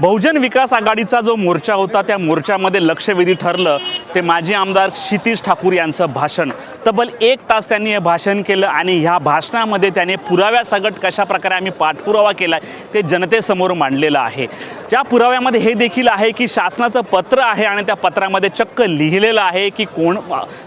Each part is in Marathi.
बहुजन विकास आघाडीचा जो मोर्चा होता त्या मोर्चामध्ये लक्षवेधी ठरलं ते माजी आमदार क्षितिश ठाकूर यांचं भाषण. तब्बल एक तास त्यांनी हे भाषण केलं आणि ह्या भाषणामध्ये त्याने पुराव्यासकट कशा प्रकारे आम्ही पाठपुरावा केला ते जनतेसमोर मांडलेलं आहे. त्या पुराव्यामध्ये हे देखील आहे की शासनाचं पत्र आहे आणि त्या पत्रामध्ये चक्क लिहिलेलं आहे की कोण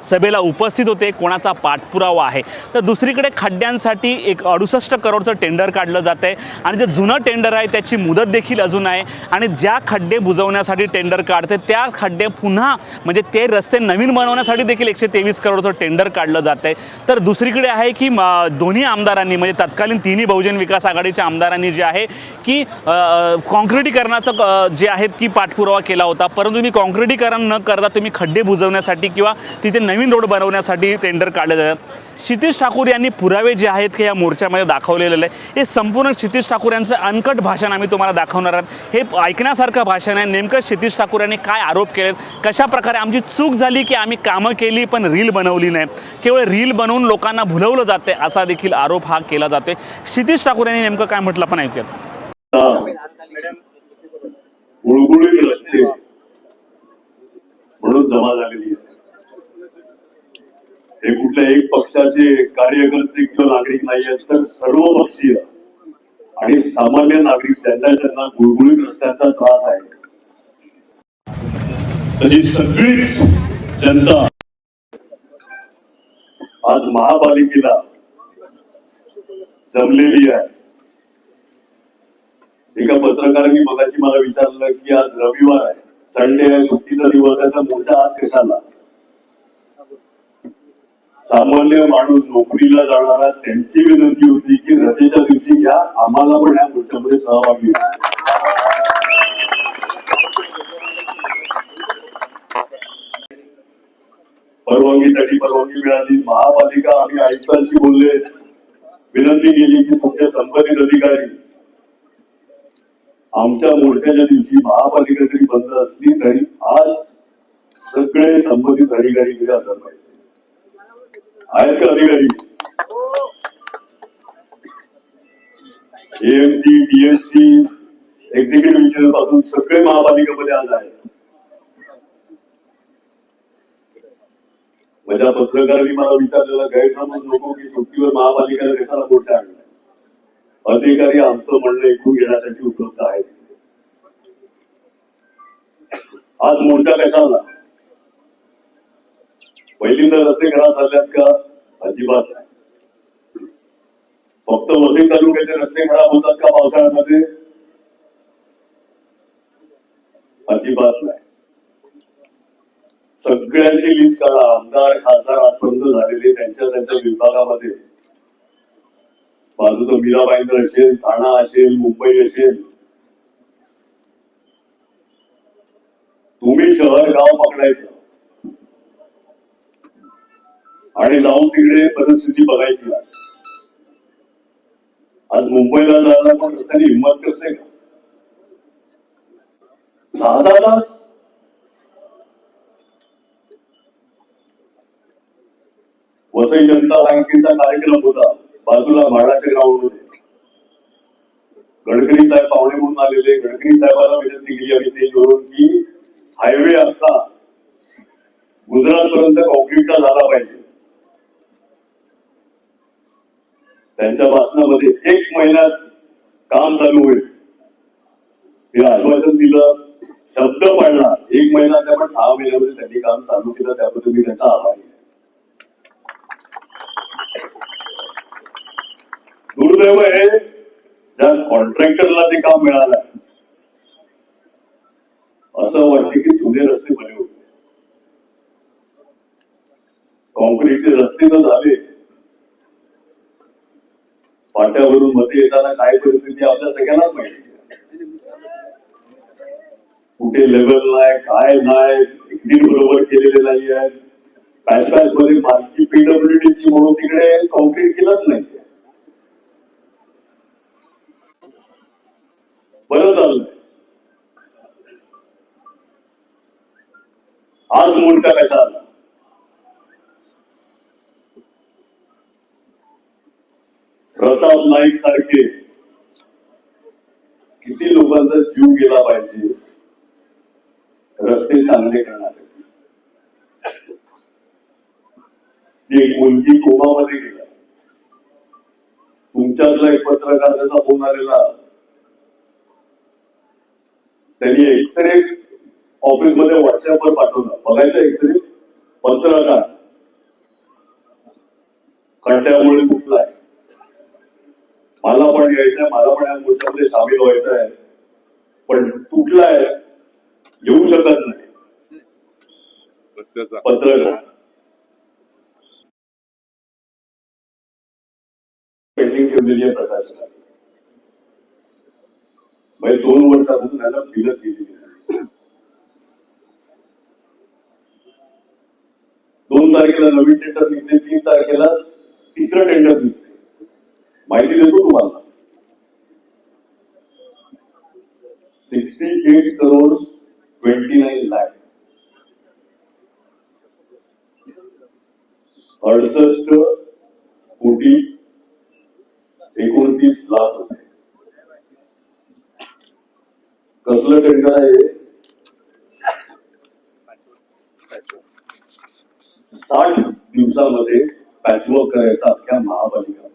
सभेला उपस्थित होते कोणाचा पाठपुरावा आहे. तर दुसरीकडे खड्ड्यांसाठी एक अडुसष्ट करोडचं टेंडर काढलं जात आहे आणि जे जुनं टेंडर आहे त्याची मुदत देखील अजून आहे आणि ज्या खड्डे बुजवण्यासाठी टेंडर काढते त्या खड्डे पुन्हा म्हणजे ते रस्ते नवीन बनवण्यासाठी देखील एकशे तेवीस करोडचं टेंडर काढलं जात आहे. तर दुसरीकडे आहे की दोन्ही आमदारांनी म्हणजे तत्कालीन तिन्ही बहुजन विकास आघाडीच्या आमदारांनी जे आहे की अ, कॉन्क्रिटीकरणाचं जे आहेत की पाठपुरावा केला होता. परंतु तुम्ही कॉन्क्रिटीकरण न करता तुम्ही खड्डे बुजवण्यासाठी किंवा तिथे नवीन रोड बनवण्यासाठी टेंडर काढले जातात क्षितिश ठाकूर यांनी पुरावे जे आहेत की या मोर्चामध्ये दाखवलेले आहे हे संपूर्ण क्षितिश ठाकूर यांचं अनकट भाषण आम्ही तुम्हाला दाखवणार आहोत. हे ऐकण्यासारखं भाषण आहे. नेमकं क्षितिश ठाकूर यांनी काय आरोप केलेत? कशा प्रकारे आमची चूक झाली की आम्ही कामं केली पण रील बनवली नाही. केवळ रील बनवून लोकांना भुलवलं जाते असा देखील आरोप हा केला जातोय. क्षितिश ठाकूर यांनी नेमकं काय म्हटलं पण ऐकूयात. गुळगुळीत रस्ते म्हणून जमा झालेली आहे. हे कुठल्या एक पक्षाचे कार्यकर्ते किंवा नागरिक नाही आहेत तर सर्व पक्षीय आणि सामान्य नागरिक ज्यांना ज्यांना गुळगुळीत रस्त्यांचा त्रास आहे. त्याची सगळीच जनता आज महापालिकेला जमलेली आहे. एका पत्रकारांनी मगाशी मला विचारलं की आज रविवार आहे. संडे आहे सुट्टीचा दिवस आहे तर मोठा आज कशाला? सामान्य माणूस नोकरीला जाणारा त्यांची विनंती होती की रजेच्या दिवशी घ्या आम्हाला पण या मोर्चामध्ये सहभागी बांधणीसाठी परवानगी मिळाली. महापालिका आम्ही आयुक्तांशी बोलले. विनंती केली की तुमचे संबंधित अधिकारी आमच्या मोर्चाच्या दिवशी महापालिका जरी बंद असली तरी आज सगळे संबंधित अधिकारी इकडे असलं पाहिजे आहेत का अधिकारी? एएमसी डीएमसी एक्झिक्युटिव्ह इंजिनियरपासून सगळे महापालिकेमध्ये आज आहेत. म्हणजे माझ्या पत्रकारांनी मला विचारलेला गैरसमज नको की सुट्टीवर महापालिकेला कशाला मोर्चा आणलाय? अधिकारी आमचं म्हणणं ऐकून घेण्यासाठी उपलब्ध आहेत. आज मोर्चा कशाला? पहिल्यांदा रस्ते खराब झाल्यात का? अजिबात नाही. फक्त वसई तालुक्याचे रस्ते खराब होतात का पावसाळ्यामध्ये? अजिबात नाही. सगळ्यांची लिस्ट काढा. आमदार खासदार आजपर्यंत झालेले त्यांच्या त्यांच्या विभागामध्ये. माझं तो भाईंदर असेल ठाणा असेल मुंबई असेल. तुम्ही शहर गाव पकडायचं. आणि जाऊन तिकडे परिस्थिती बघायची आज. आज मुंबईला जायला पण रस्त्याने हिंमत करते का? सहा सहा तास वसई जनता बँकेचा कार्यक्रम होता. बाजूला म्हाडाच्या ग्राउंडमध्ये. गडकरी साहेब पाहुणे म्हणून आलेले. गडकरी साहेबांना विनंती केली आम्ही स्टेजवरून की हायवे आता गुजरात पर्यंत कॉन्क्रीटचा झाला पाहिजे. त्यांच्या भाषणामध्ये एक महिन्यात काम चालू होईल. हे आश्वासन दिलं शब्द पाळला. एक महिना त्या पण सहा महिन्यामध्ये त्यांनी काम चालू केलं त्याबद्दल मी त्यांचा आभारी आहे दुर्दैव आहे. ज्या कॉन्ट्रॅक्टरला ते काम मिळालं. असं वाटते की जुने रस्ते बने होते. कॉन्क्रीटचे रस्ते तर झाले. फाट्यावरून मध्ये येताना काय परिस्थिती आपल्या सगळ्यांनाच माहिती कुठे लेवल नाही काय नाही एक्झिट बरोबर केलेले नाही आहेत पॅच पॅच मध्ये बारकी पीडब्ल्यूडी ची म्हणून तिकडे कॉन्क्रीट केलंच नाही बरं चाललंय आज मोर्चा कशा आला? प्रताप नाईक सारखे किती लोकांचा जीव गेला पाहिजे रस्ते चांगले करण्यासाठी. एक मुलगी कोमामध्ये गेला. तुमच्यातला एक पत्रकार त्याचा फोन आलेला. त्यांनी एक्सरे ऑफिसमध्ये व्हॉट्सअपवर पाठवला. बघायचा एक्सरे पत्रकार खड्ड्यामुळे तुटलाय मला पण यायचंय मला पण या मोर्चामध्ये सामील व्हायचं आहे. पण तुटलाय येऊ शकत नाही. पत्रकार पेंडिंग ठेवलेली आहे प्रशासनाने. म्हणजे दोन वर्षापासून त्याला फिरत दिलेली नाही. दोन तारखेला नवीन टेंडर निघते तीन तारखेला तिसरं टेंडर निघते. माहिती देतो तुम्हाला. Sixty eight crore twenty nine lakh अडसष्ट कोटी एकोणतीस लाख रुपये. कसलं टेंडर आहे साठ दिवसामध्ये पॅचवर्क करायचा अख्ख्या महापालिका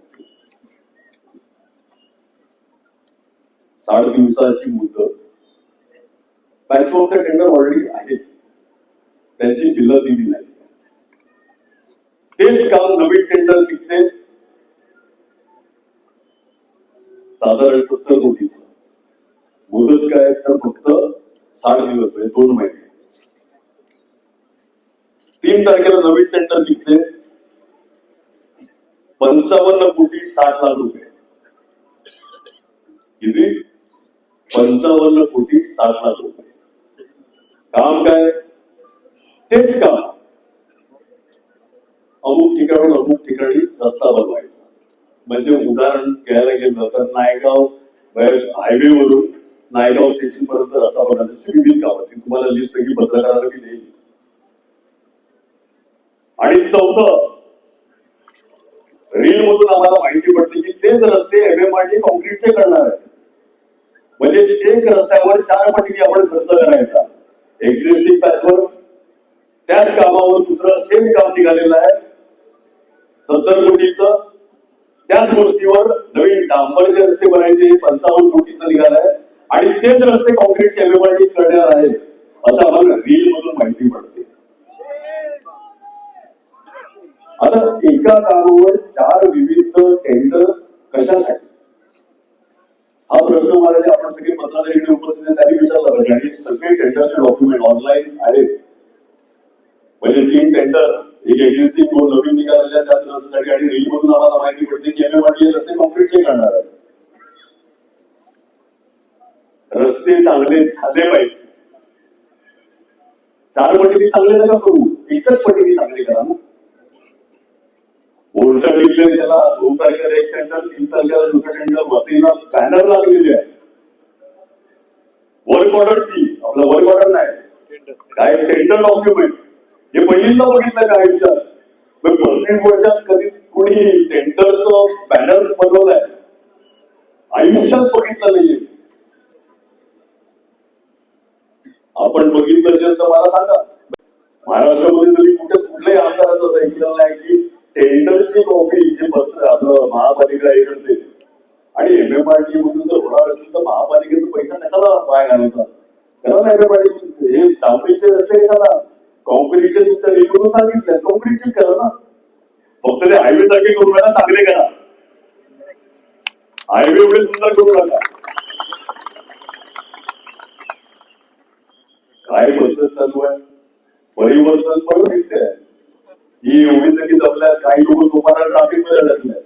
साठ दिवसाची मुदत. पॅचवर्कचा टेंडर ऑलरेडी आहे. त्यांची बिलं दिली नाही. तेच काम नवीन टेंडर निघते. साधारण सत्तर कोटीचं. मुदत काय तर फक्त साठ दिवस म्हणजे दोन महिने. तीन तारखेला नवीन टेंडर निघते. पंचावन्न कोटी साठ लाख रुपये. किती? पंचावन्न कोटी साठ लाख रुपये. काम काय? तेच काम. अमुक ठिकाणून अमुक ठिकाणी रस्ता बनवायचा. म्हणजे उदाहरण घ्यायला गेलं तर नायगाव हायवे वरून नायगाव स्टेशन पर्यंत रस्ता बनवायचा. अशी विविध कामं ती तुम्हाला लिस्ट सगळी पत्रकाराला मी देईल. आणि चौथं रील मधून आम्हाला माहिती पडते की तेच रस्ते एमएमआरडी कॉन्क्रीटचे करणार आहे म्हणजे एक रस्त्यावर चार पटीने आपण खर्च करायचा. एक्झिस्टिंग पॅचवर त्याच कामावर दुसरं सेम काम निघालेलं आहे. सत्तर कोटीच त्याच गोष्टीवर नवीन डांबरचे रस्ते बनायचे पंचावन्न कोटीचं निघालाय. आणि तेच रस्ते कॉन्क्रीटचे एमएमआरडी करणार आहे असं आम्हाला रील मधून माहिती पडते. आता एका कामावर चार विविध टेंडर कशासाठी? हा प्रश्न मला आपण सगळे पत्रकारिकडे उपस्थित त्यांनी विचारला पाहिजे. आणि सगळे टेंडरचे डॉक्युमेंट ऑनलाईन आहेत. म्हणजे तीन टेंडर एक एक्झिस्टिंग दोन नवीन निघालेल्या त्या रस्त्यासाठी आणि रेल मधून आम्हाला माहिती पडते की एमएमआरडी रस्ते कॉन्क्रीटचे करणार आहेत. रस्ते चांगले झाले पाहिजे. चार पटीने चांगले नका करू एकच पटीने चांगले करा ना. मोर्चा टिकले त्याला दोन तारखेला एक टेंडर तीन तारखेला दुसरा टेंडर वसईला बॅनर लागलेले आहे. वर्क ऑर्डरची आपलं वर्क ऑर्डर नाही. काय टेंडर डॉक्युमेंट हे पहिल्यांदा बघितलं का आयुष्यात? पस्तीस वर्षात कधी कुणी टेंडरचं बॅनर बनवलंय? आयुष्यात बघितलं नाहीये. आपण बघितलं असेल तर मला सांगा. महाराष्ट्रामध्ये तरी कुठे कुठल्याही आमदाराचं असं ऐकलेलं नाही की टेंडरची कॉपी जे पत्र आपलं महापालिका हे करते. आणि टी मधून जर होणार असेल तर महापालिकेचा पैसा कशाला वाया घालायचा करा ना टी हे डांबरीचे रस्ते कशाला? कॉन्क्रीटचे तुमच्या निवडून सांगितले कॉन्क्रीटचे करा ना. फक्त ते हायवे सारखे करू नका चांगले करा. हायवे एवढे सुंदर करू नका. काय पद्धत चालू आहे? परिवर्तन पण दिसते ही एवढी सगळी जमल्यात काही लोक सोपाना ट्राफिकमध्ये अडकले.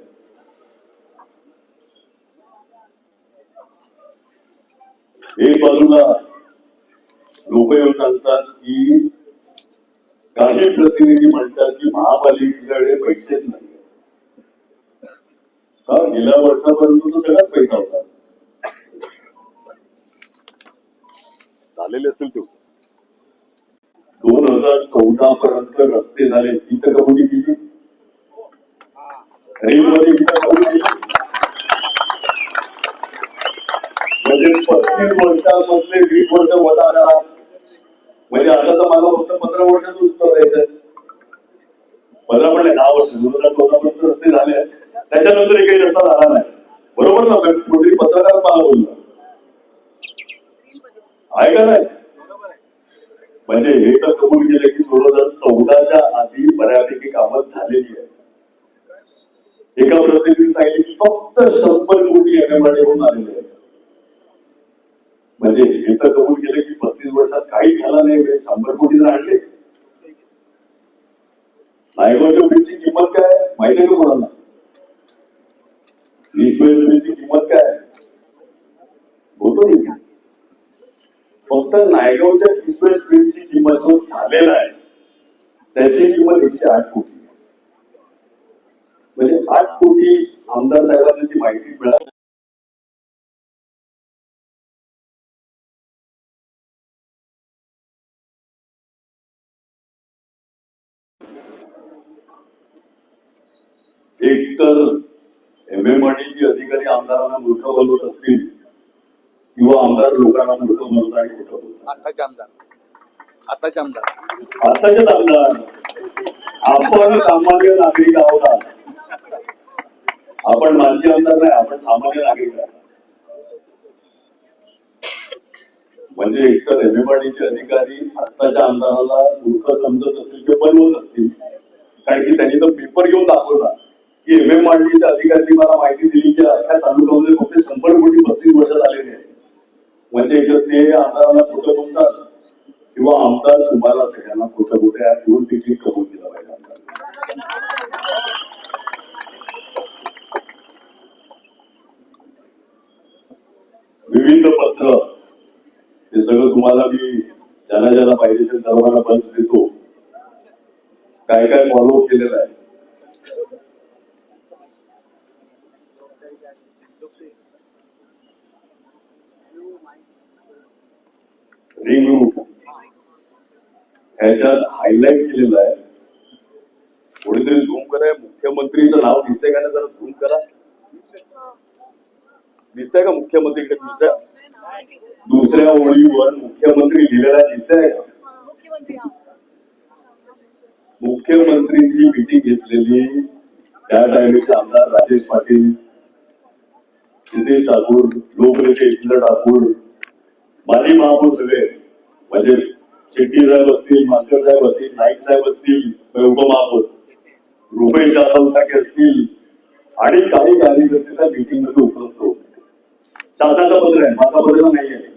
एक बाजूला लोक येऊन सांगतात की काही प्रतिनिधी म्हणतात की महापालिकेकडे पैसेच नाही का? गेल्या वर्षापर्यंत तर सगळाच पैसा होता. झालेले असतील हजार चौदा पर्यंत रस्ते झाले. इथं कबुली केली रेलमध्ये इथं कबुली केली म्हणजे पस्तीस वर्षांमधले वीस वर्ष वजा म्हणजे आता तर मला फक्त पंधरा वर्षाचं उत्तर द्यायचं पंधरा म्हणजे दहा वर्ष. दोन हजार चौदा पर्यंत रस्ते झाले. त्याच्यानंतर काही रस्ता झाला नाही. बरोबर ना कुठेतरी पत्रकार मला बोलला. आहे का नाही? म्हणजे हे तर कबूल केलं की दोन हजार चौदाच्या आधी बऱ्यापैकी कामं झालेली आहे एका प्रतिनिधीने सांगितले की फक्त शंभर कोटी एमएमआरडी होऊन आलेले आहेत. म्हणजे हे तर कबूल केलं की पस्तीस वर्षात काहीच झाला नाही म्हणजे शंभर कोटी जर आणले. नायगावच्या किंमत काय? माहिती आहे का कोणाला? वीस ब्रिजची किंमत काय? आहे? बोलतो मी फक्त नायगावच्या एक्सप्रेस ट्रेनची किंमत जो झालेला आहे त्याची किंमत एकशे आठ कोटी. म्हणजे आठ कोटी आमदार साहेबांना जी माहिती मिळाली. एक तर एम एम ची अधिकारी आमदारांना मूर्ख बनवत असतील किंवा आमदार लोकांना मूर्ख बनवतात आणि खोटं बोलतात. आताचे आमदार. आताचे आमदार. आपण सामान्य नागरिक आहोत. आपण माजी आमदार नाही आपण सामान्य नागरिक आहोत. म्हणजे एकतर एमएमआरडीचे अधिकारी आत्ताच्या आमदाराला मूर्ख समजत असतील किंवा बनवत असतील कारण की त्यांनी तर पेपर घेऊन दाखवला की एमएमआरडीच्या अधिकाऱ्यांनी मला माहिती दिली की अख्ख्या तालुक्यामध्ये फक्त शंभर कोटी पस्तीस वर्षात आलेले आहेत. म्हणजे एकतर ते आमदाराला खोटं बोलतात किंवा आमदार तुम्हाला सगळ्यांना खोटं बोलते या दोन पैकी कबूल केलं पाहिजे आमदार विविध पत्र हे सगळं तुम्हाला मी ज्याला ज्याला पाहिजे असेल सर्वांना बंच देतो. काय काय फॉलोअप केलेलं आहे. रिंग रूट ह्याच्यात हायलाइट केलेलं आहे. कोणीतरी झूम करा मुख्यमंत्रीचं नाव दिसतंय का नाही जरा झूम करा. दिसतंय का मुख्यमंत्री दुसऱ्या दुसऱ्या ओळीवर मुख्यमंत्री लिहिलेला दिसतंय का? मुख्यमंत्रींची मिटिंग घेतलेली त्या टायमिंगचे आमदार राजेश पाटील नितेश ठाकूर लोकनेते इंद्र ठाकूर माझे मामू सगळे. म्हणजे शेट्टी साहेब असतील मानकर साहेब असतील नाईक साहेब असतील उपमहापौर रुपेश जाधव सारखे असतील. आणि काही कार्यकर्ते त्या मीटिंगमध्ये उपलब्ध होते. शासनाचं पत्र आहे माझं पत्र नाही आहे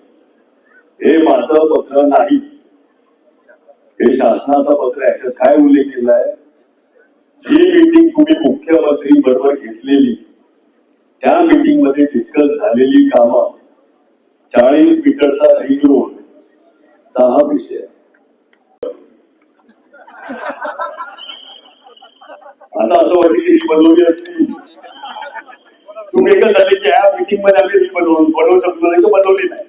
हे माझं पत्र नाही. हे शासनाचं पत्र आहे. याच्यात काय उल्लेख केला आहे? जी मीटिंग तुम्ही मुख्यमंत्री बरोबर घेतलेली त्या मीटिंगमध्ये डिस्कस झालेली कामं चाळीस मीटरचा रिंग रोड चा हा विषय. आता असं वाटतं की बनवली असती. तुम्ही एकच झाले की या मीटिंगमध्ये आम्ही ती बनवू बनवू शकलो नाही तर बनवली नाही.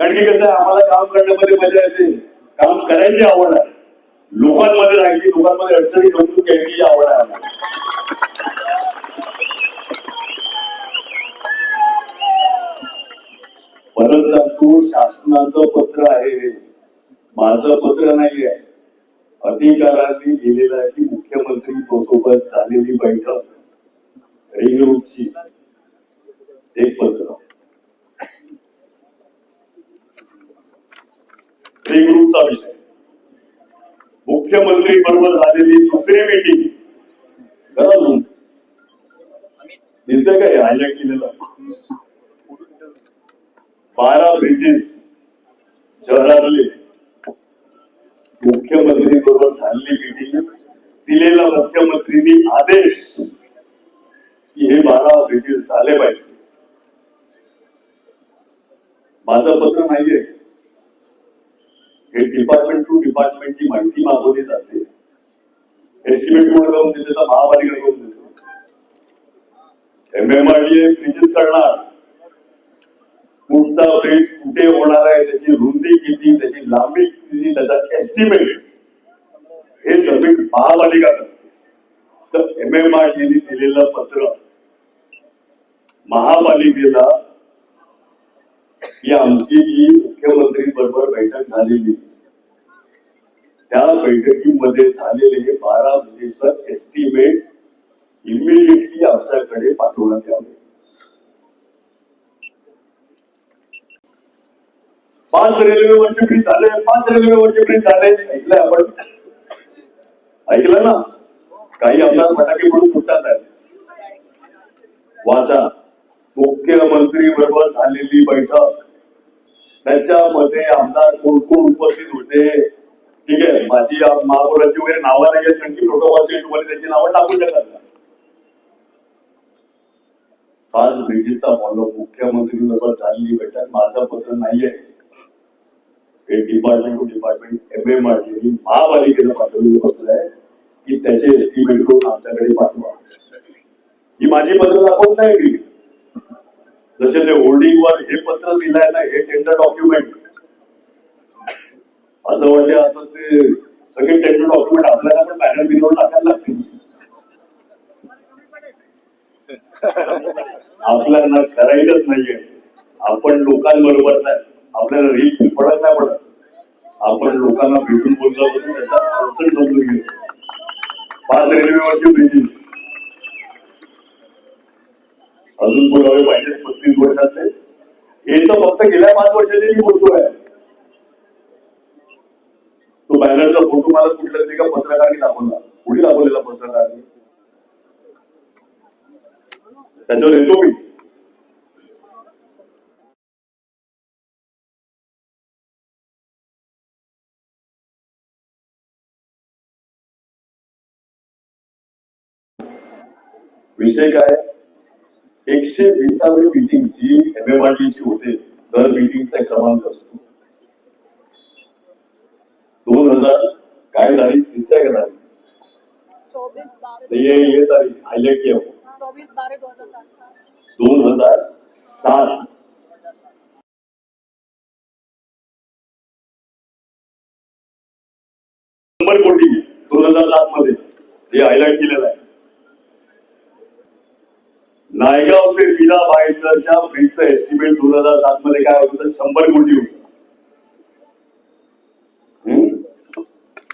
कारण की कसं आहे आम्हाला काम करण्यामध्ये मजा येते. काम करायची आवड आहे. लोकांमध्ये राहायची लोकांमध्ये अडचणी समजून घ्यायची आवड आहे आम्हाला. परत सांगतो शासनाचं पत्र आहे. माझं पत्र नाही आहे अधिकाऱ्यांनी लिहिलेलं आहे की मुख्यमंत्री तो सोबत झालेली बैठक. रिंग एक पत्र. रिंग विषय. मुख्यमंत्री बरोबर झालेली दुसरी मीटिंग गरज दिसतंय काय हायलाइट केलेलं? बारा ब्रिजेस शहरातले मुख्यमंत्री बरोबर झालेली मिटिंग दिलेला मुख्यमंत्रींनी आदेश की हे बारा ब्रिजेस झाले पाहिजे. माझं पत्र नाहीये. हे डिपार्टमेंट टू डिपार्टमेंटची माहिती मागवली जाते. एस्टिमेट कोण करून देते तर महापालिका करून देते एम एम ब्रिजेस करणार. कुठचा ब्रिज कुठे होणार आहे त्याची रुंदी किती त्याची लांबी किती त्याचा एस्टिमेट हे सबमिट महापालिका करते तर एम एम आर डीने दिलेलं पत्र महापालिकेला ही आमची जी मुख्यमंत्री बरोबर बैठक झालेली त्या बैठकीमध्ये झालेले हे बारा दिवस एस्टिमेट इमिजिएटली आमच्याकडे पाठवण्यात यावे. पाच रेल्वेवरचे ब्रिज झाले पाच रेल्वेवरचे ब्रिज झाले ऐकलंय आपण? ऐकलं ना? काही आमदार फटाके म्हणून सुटतात वाचा. मुख्यमंत्री बरोबर झालेली बैठक. त्याच्यामध्ये आमदार कोण कोण उपस्थित होते? ठीक आहे माझी आ- महापौरांची वगैरे नावं नाही आहेत कारण की प्रोटोकॉलच्या हिशोबाने त्यांची नावं टाकू शकत ना आज ब्रिजेसचा फॉलो मुख्यमंत्री बरोबर झालेली बैठक माझं पत्र नाही आहे हे department to department M M R T महापालिकेनं पाठवलेलं पत्र आहे की त्याचे एस्टिमेट करून आमच्याकडे पाठवा. ही माझी पत्र दाखवत नाही मी. जसे ते होल्डिंग वर हे पत्र दिलंय ना हे टेंडर डॉक्युमेंट असं वाटते आता ते सगळे टेंडर डॉक्युमेंट आपल्याला पण बॅनर बिनवर टाकायला लागतील. आपल्याला करायचंच नाहीये. आपण लोकांबरोबर नाही. आपल्याला रील पडत नाही पडत. आपण लोकांना भेटून बोललो होतो त्याचा अडचण समजून घेतो पाच रेल्वेवरचे ब्रिजेस अजून बोलावे पाहिजेत पस्तीस वर्षातले. हे तर फक्त गेल्या पाच वर्षाचे मी बोलतोय. तो बॅनरचा फोटो मला कुठल्या तरी का पत्रकाराने दाखवला. कुठे दाखवलेला पत्रकाराने? त्याच्यावर येतो मी. विषय काय एकशे विसावी मीटिंग जी एम एम आर ची होते. दर मीटिंगचा क्रमांक असतो. दोन हजार काय तारीख? दिसते का तारीख? ये ये तारीख. हायलाइट किया हो. दोन हजार सात. शंभर कोटी दोन हजार सात मध्ये हे हायलाइट केलेलं आहे. नायगाव ते विला भाईंदरच्या ब्रिजचं एस्टिमेट दोन हजार सात मध्ये काय होतं शंभर कोटी होत. हम्म?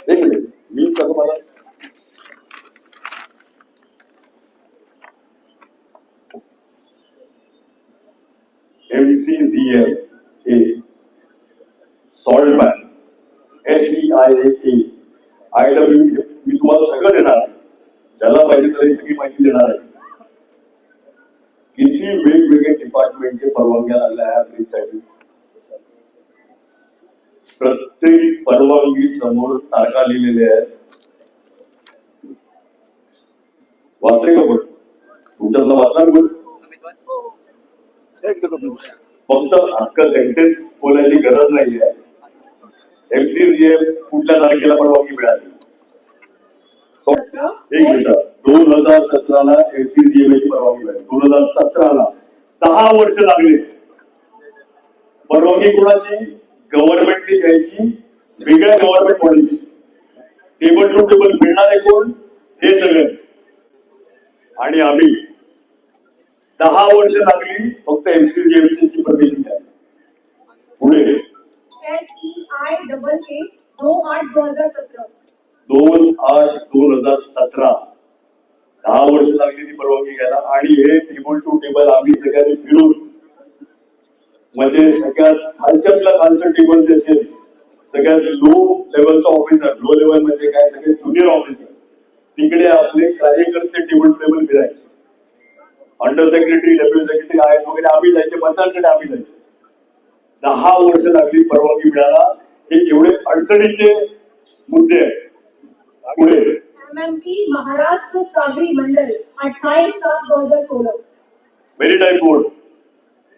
एक मी कसं मला. MCZM A salt bank S E I A I W मी तुम्हाला सगळं देणार ज्याला पाहिजे त्याला ही सगळी माहिती देणार आहे. किती वेगवेगळे डिपार्टमेंटचे परवानग्या लागल्या ह्या ब्रिजसाठी प्रत्येक परवानगी समोर तारखा लिहिलेल्या आहेत. वाचते का पण तुमच्यातला वाचणार कोण? फक्त हक्क सेंटेन्स बोलायची गरज नाहीये. एमसीजीए कुठल्या तारखेला परवानगी मिळाली? एक मिनिट. दोन हजार सतराला एमसीजीएम ची परवानगी मिळाली. दोन हजार सतराला दहा वर्ष लागले. परवानगी कोणाची? गव्हर्नमेंटने घ्यायची. वेगळ्या गव्हर्नमेंट बॉडीची. टेबल टू टेबल मिळणारे कोण? हे सगळे. आणि आम्ही दहा वर्ष लागली फक्त एमसीजीएम ची परमिशन घ्यायला. पुढे. सत्रह दोन आठ दोन हजार सतरा. दहा वर्ष लागली ती परवानगी घ्यायला. आणि हे टेबल टू टेबल आम्ही सगळ्यांनी फिरून म्हणजे सगळ्यात खालच्यातल्या खालचं टेबल जे असेल सगळ्यात लो लेवलचा ऑफिसर लो लेवल म्हणजे काय? सगळे ज्युनियर ऑफिसर तिकडे आपले कार्यकर्ते टेबल टू टेबल फिरायचे. Under secretary deputy secretary I S वगैरे आम्ही जायचे मंत्र्यांकडे आम्ही जायचे. दहा वर्ष लागली परवानगी मिळाला हे एवढे अडचणीचे मुद्दे आहेत. पुढे एम एम पी महाराष्ट्र सागरी मंडल अट्ठाईस सात दो हजार सोलह मेरीटाईम बोर्ड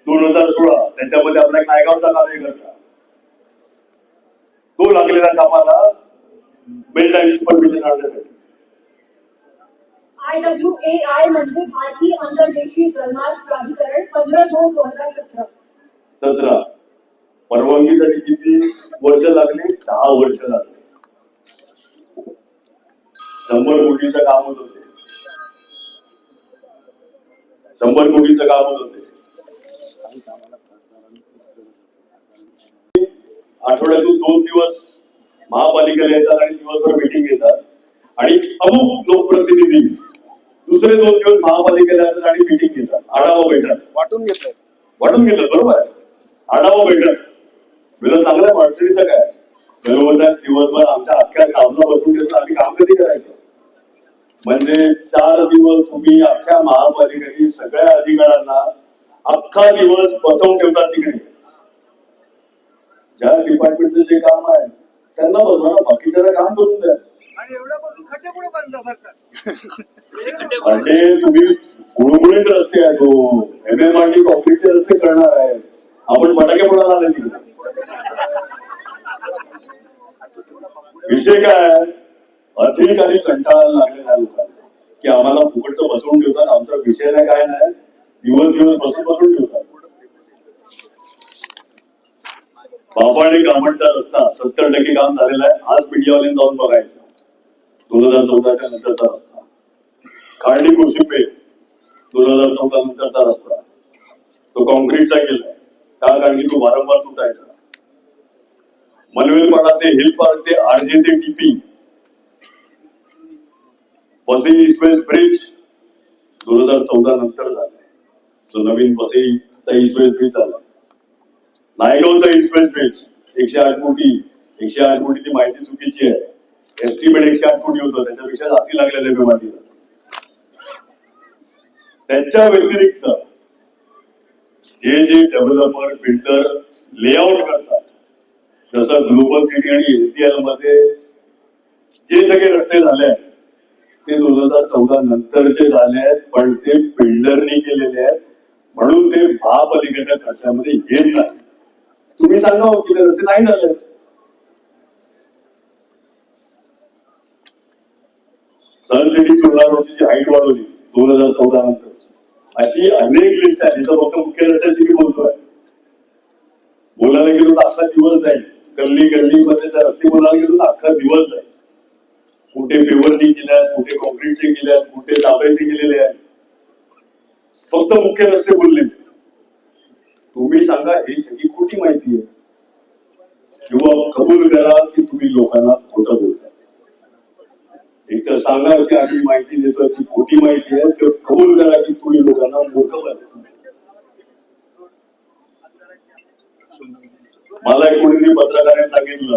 दोन हजार सोळा. त्याच्यामध्ये आपला एक नायगावचा कार्यकर्ता. तो लागलेल्या कामाला मेरीटाईमची परमिशन आणण्यासाठी आई डब्ल्यू ए आई म्हणजे भारतीय अंतर्देशीय जलमार्ग प्राधिकरण पंद्रह दो दो हजार सत्रह सतरा. परवानगीसाठी किती वर्ष लागली? दहा वर्ष लागली. शंभर कोटीचं काम होत होते. शंभर कोटीचं काम होत होते. आठवड्यातून दोन दिवस महापालिकेला येतात आणि दिवसभर मिटिंग घेतात. आणि अमुक लोकप्रतिनिधी दुसरे दोन दिवस महापालिकेला येतात आणि मिटिंग घेतात. आढावा बैठक. वाटून घेतलंय. वाटून घेतलं बरोबर आहे. आढावा बैठक. मला चांगल्या अडचणीचं काय बरोबर दिवसभर आमच्या अख्ख्या सामना बसून घेतलं. आम्ही काम कधी करायचं? म्हणजे चार दिवस तुम्ही अख्ख्या महापालिकेतील सगळ्या अधिकाऱ्यांना अख्खा दिवस बसवून ठेवतात तिकडे. ज्या डिपार्टमेंटचं जे काम आहे त्यांना बसवा ना. बाकीच्याला काम करून द्या. आणि एवढ्यापासून खड्डे पुढे बांधला सरकार तुम्ही गुळगुळीत रस्ते आहेत हो. एम एम आर टी कॉन्क्रीटचे रस्ते करणार आहेत. आपण फटाके फोडायला आले तिकडे. विषय काय आहे? अधिक आणि कंटाळायला लागलेला आहे लोकांना. की आम्हाला फुकटचं बसवून ठेवतात आमचा विषय नाही काय नाही दिवस दिवस बसून बसून ठेवतात. बापाने कामडचा रस्ता सत्तर टक्के काम झालेला आहे आज मीडियावाले जाऊन बघायचं. दोन हजार चौदाच्या नंतरचा रस्ता. खार्डी कोशिंबे दोन हजार चौदा नंतरचा रस्ता. तो कॉन्क्रीटचा केलाय. का? कारण की तो वारंवार तुटायचा. मनवेलपाडा ते हिल ते आरजे ते टीपी. वसई ईस्ट ब्रिज दोन हजार चौदा नंतर झालाय जो नवीन वसईचा ईस्ट ब्रिज झाला. नायगावचा ईस्ट ब्रिज एकशे आठ कोटी. एकशे आठ कोटी ती माहिती चुकीची आहे. एस्टिमेट एकशे आठ कोटी होतं त्याच्यापेक्षा जास्ती लागलेलं आहे त्याच्या व्यतिरिक्त जे जे डेव्हलपर बिल्डर लेआउट करतात जसं ग्लोबल सिटी आणि एसडीएलमध्ये जे सगळे रस्ते झाले आहेत ते दोन हजार चौदा नंतरचे झाले आहेत पण ते बिल्डरनी केलेले आहेत. म्हणून ते महापालिकेच्या खर्चामध्ये येत नाही तुम्ही सांगा हो, की ते रस्ते नाही झाले सन सिटी चुरला रोडची हाईट वाढवली दोन हजार चौदा नंतर अशी अनेक लिस्ट आहे तिथं फक्त मुख्य रस्त्याची मी बोलतोय. बोलायला गेलो तर असा दिवस जाईल. गल्ली गल्ली मध्ये त्या रस्ते बोलायला गेलो ना अख्खा दिवस आहे. कुठे पेवरनी केल्या कुठे कॉन्क्रीटचे केल्या कुठे तांब्याचे केलेले आहेत. फक्त मुख्य रस्ते बोलले तुम्ही सांगा ही सगळी खोटी माहिती आहे. किंवा कबूल करा की तुम्ही लोकांना खोटं बोलताय. एक तर सांगा की आम्ही माहिती देतोय ती खोटी माहिती आहे. तर कबूल करा की तुम्ही लोकांना मूर्ख बनता मला कोणीतरी पत्रकारांनी सांगितलं.